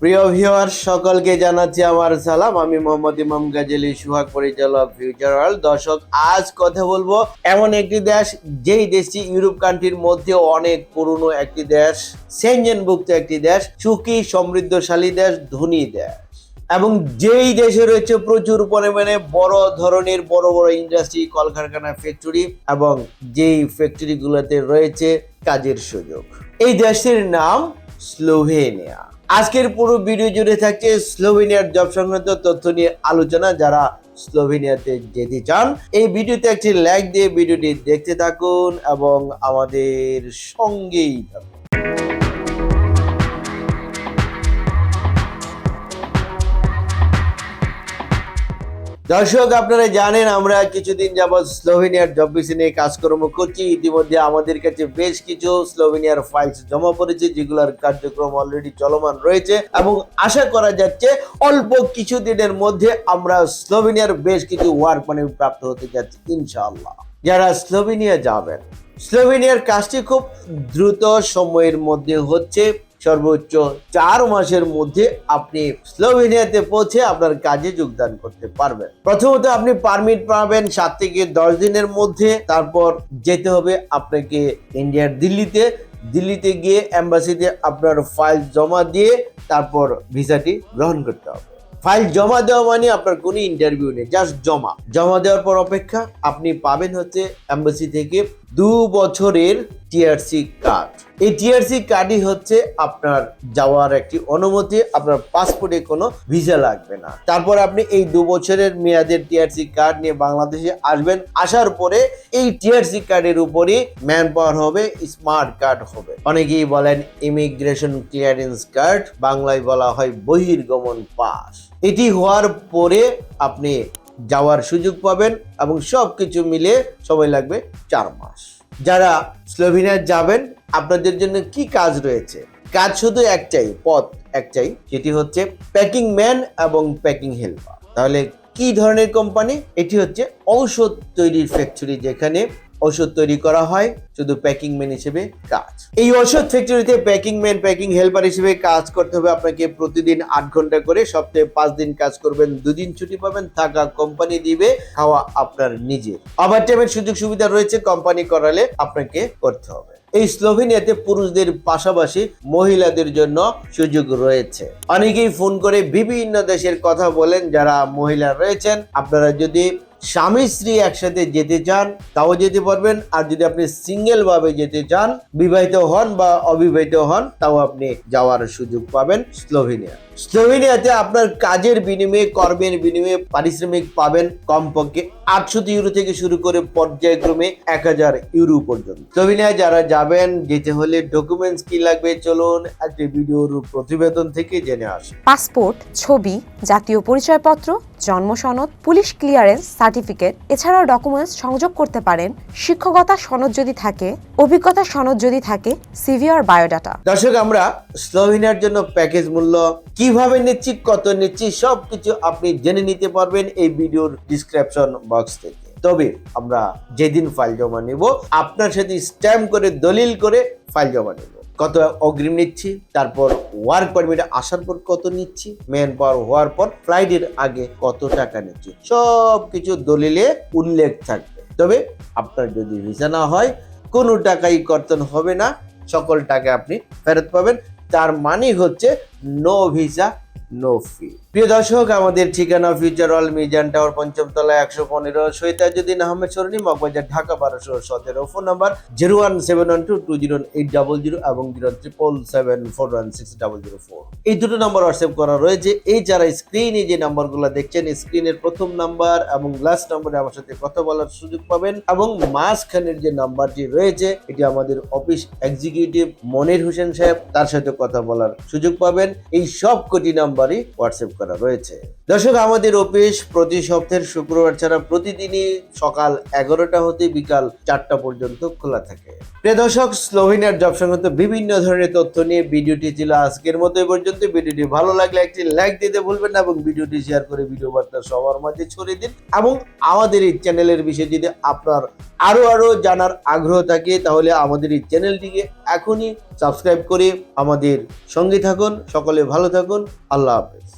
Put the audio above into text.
প্রিয় ভিউয়ার সকলকে জানাচ্ছি আমার সালাম। আমি মোহাম্মদ ইমাম গাজেলি, সুহাগ পরিচালক ফিউচার ওয়ার্ল্ড দর্শক, আজ কথা বলব এমন একটি দেশ, যেই দেশটি ইউরোপ কান্ট্রির মধ্যে অনেক পুরনো একটি দেশ সেনজেনভুক্ত একটি দেশ, সুখী, সমৃদ্ধশালী দেশ, ধনী দেশ। এবং যেই দেশে রয়েছে প্রচুর পরিমাণে বড় ধরনের, বড় বড় ইন্ডাস্ট্রি কলকারখানা ফ্যাক্টরি এবং যেই ফ্যাক্টরিগুলোতে রয়েছে কাজের সুযোগ। এই দেশটির নাম স্লোভেনিয়া আজকের পুরো ভিডিও জুড়ে থাকছে স্লোভেনিয়ার জব সংক্রান্ত তথ্য নিয়ে আলোচনা। যারা স্লোভেনিয়াতে যেতে চান, এই ভিডিওতে একটি লাইক দিয়ে ভিডিওটি দেখতে থাকুন এবং আমাদের সঙ্গেই থাকুন। দর্শক, আপনারা জানেন আমরা কিছুদিন যাবৎ স্লোভেনিয়ার জব ভিসা নিয়ে কাজকর্ম করছি। ইতিমধ্যে আমাদের কাছে বেশ কিছু স্লোভেনিয়ার ফাইলস জমা পড়েছে, যেগুলোর কার্যক্রম অলরেডি চলমান রয়েছে এবং আশা করা যাচ্ছে অল্প কিছু দিনের মধ্যে আমরা স্লোভেনিয়ার বেশ কিছু ওয়ার্ক মানে প্রাপ্ত হতে যাচ্ছি, ইনশাআল্লাহ। যারা স্লোভেনিয়া যাবেন, স্লোভেনিয়ার কাজটি খুব দ্রুত সময়ের মধ্যে হচ্ছে। সর্বোচ্চ চার মাসের মধ্যে আপনি স্লোভেনিয়াতে পৌঁছে আপনার কাজে যোগদান করতে পারবেন। প্রথমত আপনি পারমিট পাবেন সাত থেকে দশ দিনের মধ্যে। তারপর যেতে হবে আপনাকে ইন্ডিয়ার দিল্লিতে। দিল্লিতে গিয়ে অ্যাম্বাসিতে আপনার ফাইল জমা দিয়ে তারপর ভিসাটি গ্রহণ করতে হবে। ফাইল জমা দেওয়া মানে আপনার কোনো ইন্টারভিউ নেই জাস্ট জমা। জমা দেওয়ার পর অপেক্ষা আপনি পাবেন হচ্ছে অ্যাম্বাসি থেকে দু বছরের টিআরসি কার্ড। এই টিআরসি কার্ডই হচ্ছে আপনার যাওয়ার একটি অনুমতি, আপনার পাসপোর্টে কোনো ভিসা লাগবে না। তারপর আপনি এই দু বছরের মেয়াদের টিআরসি কার্ড নিয়ে বাংলাদেশে আসবেন, আসার পরে এই টিআরসি কার্ডের উপরই ম্যান পাওয়ার হবে, স্মার্ট কার্ড হবে। অনেকেই বলেন ইমিগ্রেশন ক্লিয়ারেন্স কার্ড, বাংলায় বলা হয় বহির্গমন পাস। এটি হওয়ার পরে আপনি যাওয়ার সুযোগ পাবেন এবং সব কিছু মিলে সময় লাগবে চার মাস। যারা স্লোভেনিয়া যাবেন, আপনাদের জন্য কি কাজ রয়েছে? কাজ শুধু একটাই, পথ একটাই যেটি হচ্ছে প্যাকিং ম্যান এবং প্যাকিং হেল্পার তাহলে কি ধরনের কোম্পানি এটি হচ্ছে ঔষধ তৈরির ফ্যাক্টরি যেখানে ওষুধ তৈরি করা হয়, শুধু প্যাকিং ম্যান হিসেবে কাজ। এই ওষুধ ফ্যাক্টরিতে প্যাকিং ম্যান প্যাকিং হেল্পার হিসেবে কাজ করতে হবে আপনাকে প্রতিদিন আট ঘণ্টা করে, সপ্তাহে পাঁচ দিন কাজ করবেন, দুদিন ছুটি পাবেন, থাকা কোম্পানি দিবে, খাওয়া আপনার নিজের। ওভার টাইমের সুযোগ সুবিধা রয়েছে কোম্পানি করালে আপনাকে করতে হবে। এই স্লোভেনিয়াতে পুরুষদের পাশাপাশি মহিলাদের জন্য সুযোগ রয়েছে। অনেকেই ফোন করে বিভিন্ন দেশের কথা বলেন, যারা মহিলা রয়েছেন, আপনারা যদি স্বামী স্ত্রী একসাথে যেতে চান, তাও যেতে পারবেন। আর যদি আপনি সিঙ্গেল ভাবে যেতে চান, বিবাহিত হন বা অবিবাহিত হন, তাও আপনি যাওয়ার সুযোগ পাবেন স্লোভেনিয়া। স্লোভেনিয়াতে আপনার কাজের বিনিময়ে কর্মের বিনিময়ে পারিশ্রমিক পাবেন কমপক্ষে আটশো ইউরো থেকে শুরু করে পর্যায়ক্রমে এক হাজার ইউরো পর্যন্ত। স্লোভেনিয়া যারা যাবেন যেতে হলে ডকুমেন্টস কি লাগবে চলুন একটি ভিডিওর প্রতিবেদন থেকে জেনে আসি। পাসপোর্ট ছবি জাতীয় পরিচয়পত্র জন্ম সনদ পুলিশ ক্লিয়ারেন্স সার্টিফিকেট এছাড়াও ডকুমেন্টস সংযোগ করতে পারেন। শিক্ষকতা সনদ যদি থাকে অভিজ্ঞতা সনদ যদি থাকে সিভি আর বায়োডাটা দর্শক আমরা স্লোভেনিয়ার জন্য প্যাকেজ মূল্য কীভাবে নিচ্ছি কত নিচ্ছি সব কিছু আপনি জেনে নিতে পারবেন এই ভিডিওর ডিসক্রিপশন বক্স থেকে। তবে আমরা যেদিন ফাইল জমা নেব, আপনার সাথে স্ট্যাম্প করে, দলিল করে ফাইল জমা নেব। কত অগ্রিম নিচ্ছি, তারপর ওয়ার্ক পারমিটে আসার পর কত নিচ্ছি ম্যান পাওয়ার হওয়ার পর ফ্লাইটের আগে কত টাকা নিচ্ছি সব কিছু দলিলে উল্লেখ থাকবে। তবে আপনার যদি ভিসা না হয়, কোনো টাকাই কর্তন হবে না, সকল টাকা আপনি ফেরত পাবেন। তার মানে হচ্ছে নো ভিসা নো ফি প্রিয় দর্শক, আমাদের ঠিকানা ফিউচার অল মিজান টাওয়ার পঞ্চম তলা একশো পনেরো সৈতাজুদ্দিন আহমেদ সরণি, মগবাজার, ঢাকা বারোশো সতেরো। Phone number zero one seven one two two zero eight double zero এবং zero triple seven four one six double zero four এই দুটো নাম্বার হোয়াটসঅ্যাপ করা রয়েছে। এই যারা স্ক্রিনে যে নাম্বারগুলো দেখছেন স্ক্রিনের প্রথম নাম্বার এবং লাস্ট নাম্বারে আমার সাথে কথা বলার সুযোগ পাবেন এবং মাঝখানের যে নাম্বারটি রয়েছে, এটি আমাদের অফিস এক্সিকিউটিভ মনির হোসেন সাহেব তার সাথে কথা বলার সুযোগ পাবেন। এই সব কটি নাম্বারই হোয়াটসঅ্যাপ করা রয়েছে। দর্শক, আমাদের অফিস প্রতি সপ্তাহের শুক্রবার ছাড়া প্রতিদিনই সকাল এগারোটা হতে বিকাল চারটা পর্যন্ত খোলা থাকে। প্রিয় দর্শক স্লোভেনিয়ার জব সংক্রান্ত বিভিন্ন ধরনের তথ্য নিয়ে ভিডিওটি ছিল আজকের মতো। এই পর্যন্ত ভিডিওটি ভালো লাগলে একটি লাইক দিতে ভুলবেন না এবং ভিডিওটি শেয়ার করে ভিডিও বার্তা সবার মাঝে ছড়িয়ে দিন এবং আমাদের এই চ্যানেলের বিষয়ে যদি আপনার আরও আরও জানার আগ্রহ থাকে, তাহলে আমাদের এই চ্যানেলটিকে এখনই সাবস্ক্রাইব করে আমাদের সঙ্গে থাকুন সকলে ভালো থাকুন আল্লাহ হাফেজ।